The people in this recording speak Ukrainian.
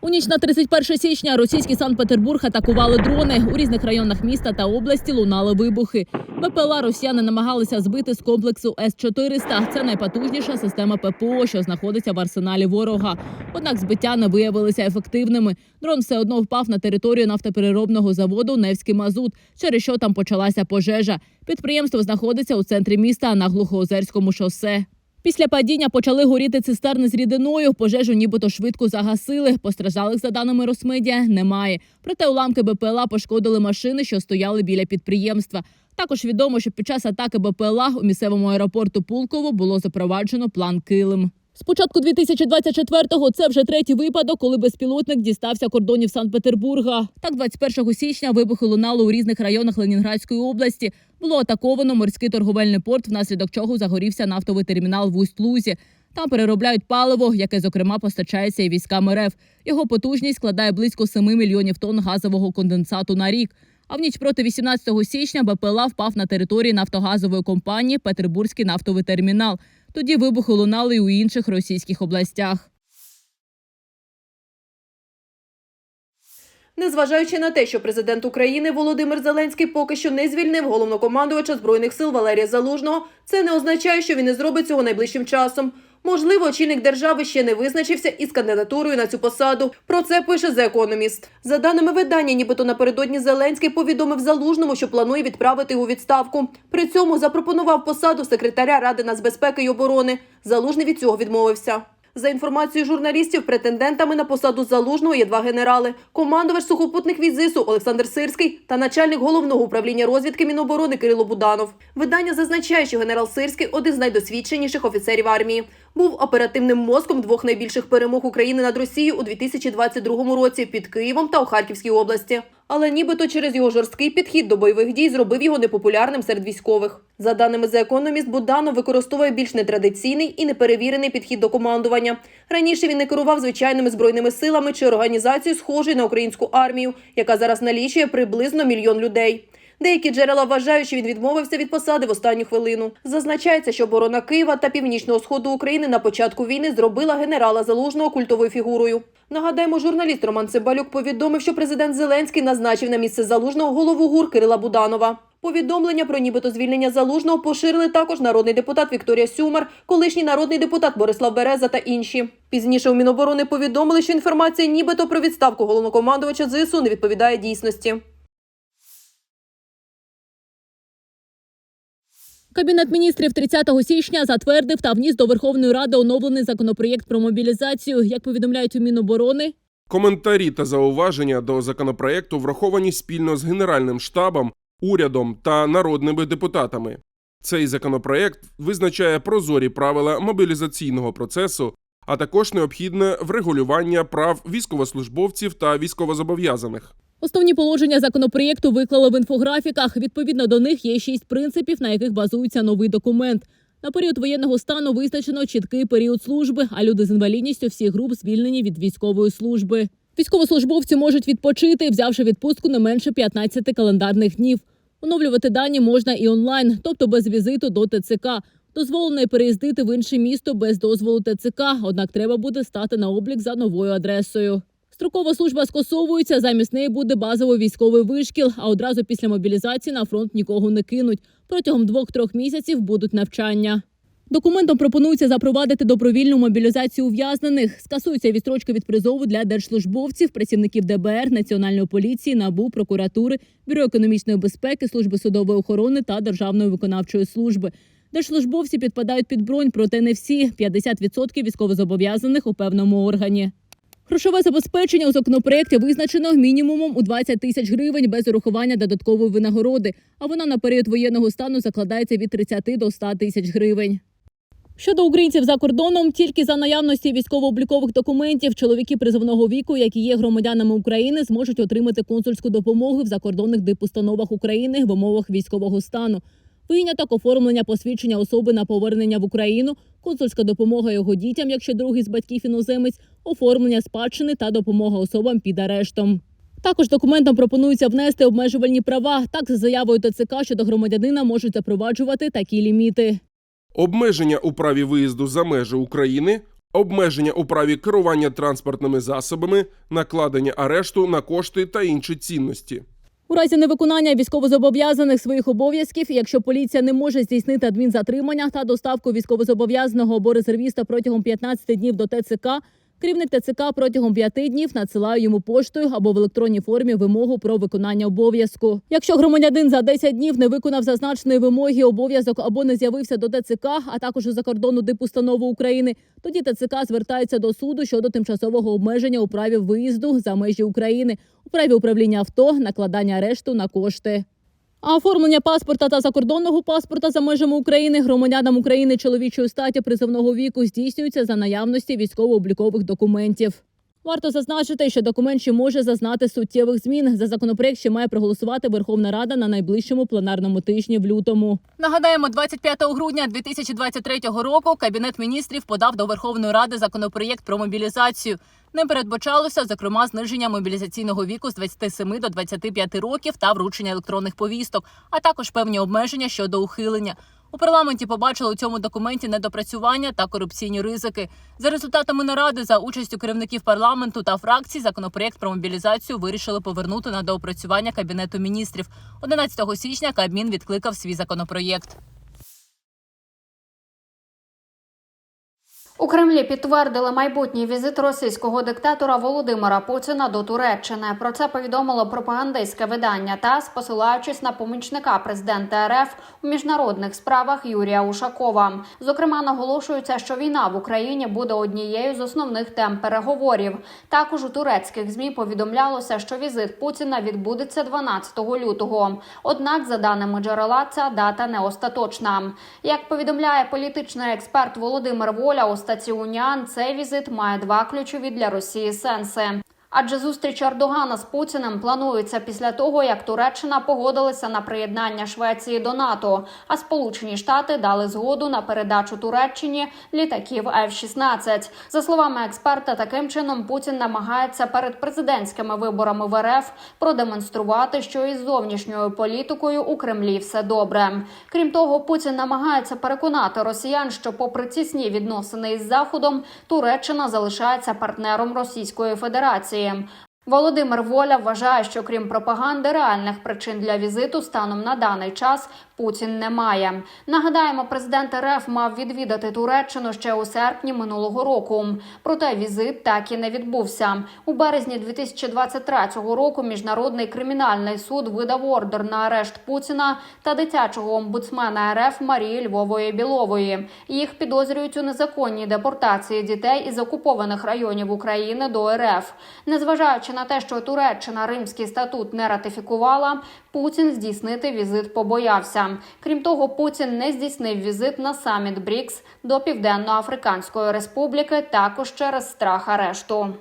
У ніч на 31 січня російський Санкт-Петербург атакували дрони. У різних районах міста та області лунали вибухи. БПЛА росіяни намагалися збити з комплексу С-400. Це найпотужніша система ППО, що знаходиться в арсеналі ворога. Однак збиття не виявилися ефективними. Дрон все одно впав на територію нафтопереробного заводу Невський Мазут, через що там почалася пожежа. Підприємство знаходиться у центрі міста на Глухоозерському шосе. Після падіння почали горіти цистерни з рідиною. Пожежу нібито швидко загасили. Постраждалих, за даними Росмедіа, немає. Проте уламки БПЛА пошкодили машини, що стояли біля підприємства. Також відомо, що під час атаки БПЛА у місцевому аеропорту Пулково було запроваджено план Килим. З початку 2024-го це вже третій випадок, коли безпілотник дістався кордонів Санкт-Петербурга. Так, 21 січня вибухи лунали у різних районах Ленінградської області. Було атаковано морський торговельний порт, внаслідок чого загорівся нафтовий термінал в Усть-Лузі. Там переробляють паливо, яке зокрема постачається і військам РФ. Його потужність складає близько 7 мільйонів тонн газового конденсату на рік. А в ніч проти 18 січня БПЛА впав на території нафтогазової компанії Петербурзький нафтовий термінал. Тоді вибухи лунали й у інших російських областях. Незважаючи на те, що президент України Володимир Зеленський поки що не звільнив головнокомандувача збройних сил Валерія Залужного, це не означає, що він не зробить цього найближчим часом. Можливо, очільник держави ще не визначився із кандидатурою на цю посаду. Про це пише The Economist. За даними видання, нібито напередодні Зеленський повідомив Залужному, що планує відправити у відставку. При цьому запропонував посаду секретаря Ради нацбезпеки й оборони. Залужний від цього відмовився. За інформацією журналістів, претендентами на посаду залужного є два генерали: командувач сухопутних військ Олександр Сирський та начальник головного управління розвідки Міноборони Кирило Буданов. Видання зазначає, що генерал Сирський один з найдосвідченіших офіцерів армії. Був оперативним мозком двох найбільших перемог України над Росією у 2022 році під Києвом та у Харківській області. Але нібито через його жорсткий підхід до бойових дій зробив його непопулярним серед військових. За даними The Economist, Буданов використовує більш нетрадиційний і неперевірений підхід до командування. Раніше він не керував звичайними збройними силами чи організацією, схожою на українську армію, яка зараз налічує приблизно мільйон людей. Деякі джерела вважають, що він відмовився від посади в останню хвилину. Зазначається, що оборона Києва та північного сходу України на початку війни зробила генерала Залужного культовою фігурою. Нагадаємо, журналіст Роман Цимбалюк повідомив, що президент Зеленський назначив на місце залужного голову ГУР Кирила Буданова. Повідомлення про нібито звільнення залужного поширили також народний депутат Вікторія Сюмар, колишній народний депутат Борислав Береза та інші. Пізніше у Міноборони повідомили, що інформація нібито про відставку головнокомандувача ЗСУ не відповідає дійсності. Кабінет міністрів 30 січня затвердив та вніс до Верховної Ради оновлений законопроєкт про мобілізацію. Як повідомляють у Міноборони, Коментарі та зауваження до законопроекту враховані спільно з Генеральним штабом, урядом та народними депутатами. Цей законопроект визначає прозорі правила мобілізаційного процесу, а також необхідне врегулювання прав військовослужбовців та військовозобов'язаних. Основні положення законопроєкту виклали в інфографіках. Відповідно до них є шість принципів, на яких базується новий документ. На період воєнного стану визначено чіткий період служби, а люди з інвалідністю всіх груп звільнені від військової служби. Військовослужбовці можуть відпочити, взявши відпустку не менше 15 календарних днів. Оновлювати дані можна і онлайн, тобто без візиту до ТЦК. Дозволено переїздити в інше місто без дозволу ТЦК, однак треба буде стати на облік за новою адресою. Строкова служба скасовується, замість неї буде базовий військовий вишкіл, а одразу після мобілізації на фронт нікого не кинуть. Протягом двох-трьох місяців будуть навчання. Документом пропонується запровадити добровільну мобілізацію ув'язнених. Скасуються відстрочки від призову для держслужбовців, працівників ДБР, Національної поліції, НАБУ, прокуратури, Бюро економічної безпеки, служби судової охорони та Державної виконавчої служби. Держслужбовці підпадають під бронь, проте не всі 50% військовозобов'язаних у певному органі. Грошове забезпечення у законопроєкті визначено мінімумом у 20 тисяч гривень без урахування додаткової винагороди, а вона на період воєнного стану закладається від 30 до 100 тисяч гривень. Щодо українців за кордоном, тільки за наявності військово-облікових документів чоловіки призовного віку, які є громадянами України, зможуть отримати консульську допомогу в закордонних дипустановах України в умовах військового стану. Виняток оформлення посвідчення особи на повернення в Україну, консульська допомога його дітям, якщо другий з батьків іноземець, оформлення спадщини та допомога особам під арештом. Також документом пропонується внести обмежувальні права. Так, за заявою ТЦК щодо громадянина можуть запроваджувати такі ліміти. Обмеження у праві виїзду за межі України, обмеження у праві керування транспортними засобами, накладення арешту на кошти та інші цінності. У разі невиконання військовозобов'язаних своїх обов'язків, якщо поліція не може здійснити адмінзатримання та доставку військовозобов'язаного або резервіста протягом 15 днів до ТЦК, керівник ТЦК протягом 5 днів надсилає йому поштою або в електронній формі вимогу про виконання обов'язку. Якщо громадянин за 10 днів не виконав зазначеної вимоги обов'язок або не з'явився до ТЦК, а також у закордонну дипустанову України, тоді ТЦК звертається до суду щодо тимчасового обмеження у праві виїзду за межі України, у праві управління авто, накладання арешту на кошти. А оформлення паспорта та закордонного паспорта за межами України громадянам України чоловічої статі призовного віку здійснюється за наявності військово-облікових документів. Варто зазначити, що документ ще може зазнати суттєвих змін. За законопроект ще має проголосувати Верховна Рада на найближчому пленарному тижні в лютому. Нагадаємо, 25 грудня 2023 року Кабінет міністрів подав до Верховної Ради законопроєкт про мобілізацію. Ним передбачалося, зокрема, зниження мобілізаційного віку з 27 до 25 років та вручення електронних повісток, а також певні обмеження щодо ухилення. У парламенті побачили у цьому документі недопрацювання та корупційні ризики. За результатами наради за участю керівників парламенту та фракцій законопроєкт про мобілізацію вирішили повернути на доопрацювання кабінету міністрів. 11 січня Кабмін відкликав свій законопроєкт. У Кремлі підтвердили майбутній візит російського диктатора Володимира Путіна до Туреччини. Про це повідомило пропагандистське видання ТАСС, посилаючись на помічника президента РФ у міжнародних справах Юрія Ушакова. Зокрема, наголошується, що війна в Україні буде однією з основних тем переговорів. Також у турецьких змі повідомлялося, що візит Путіна відбудеться 12 лютого. Однак, за даними джерела, ця дата не остаточна. Як повідомляє політичний експерт Володимир Воля Уніан, цей візит має два ключові для Росії сенси. Адже зустріч Ердогана з Путіним планується після того, як Туреччина погодилася на приєднання Швеції до НАТО, а Сполучені Штати дали згоду на передачу Туреччині літаків F-16. За словами експерта, таким чином Путін намагається перед президентськими виборами в РФ продемонструвати, що із зовнішньою політикою у Кремлі все добре. Крім того, Путін намагається переконати росіян, що, попри тісні відносини із Заходом, Туреччина залишається партнером Російської Федерації. em. Володимир Воля вважає, що крім пропаганди, реальних причин для візиту станом на даний час Путін не має. Нагадаємо, президент РФ мав відвідати Туреччину ще у серпні минулого року. Проте візит так і не відбувся. У березні 2023 року міжнародний кримінальний суд видав ордер на арешт Путіна та дитячого омбудсмена РФ Марії Львової Білової. Їх підозрюють у незаконній депортації дітей із окупованих районів України до РФ. Незважаючи на те, що Туреччина Римський статут не ратифікувала, Путін здійснити візит побоявся. Крім того, Путін не здійснив візит на саміт БРІКС до Південно-Африканської Республіки також через страх арешту.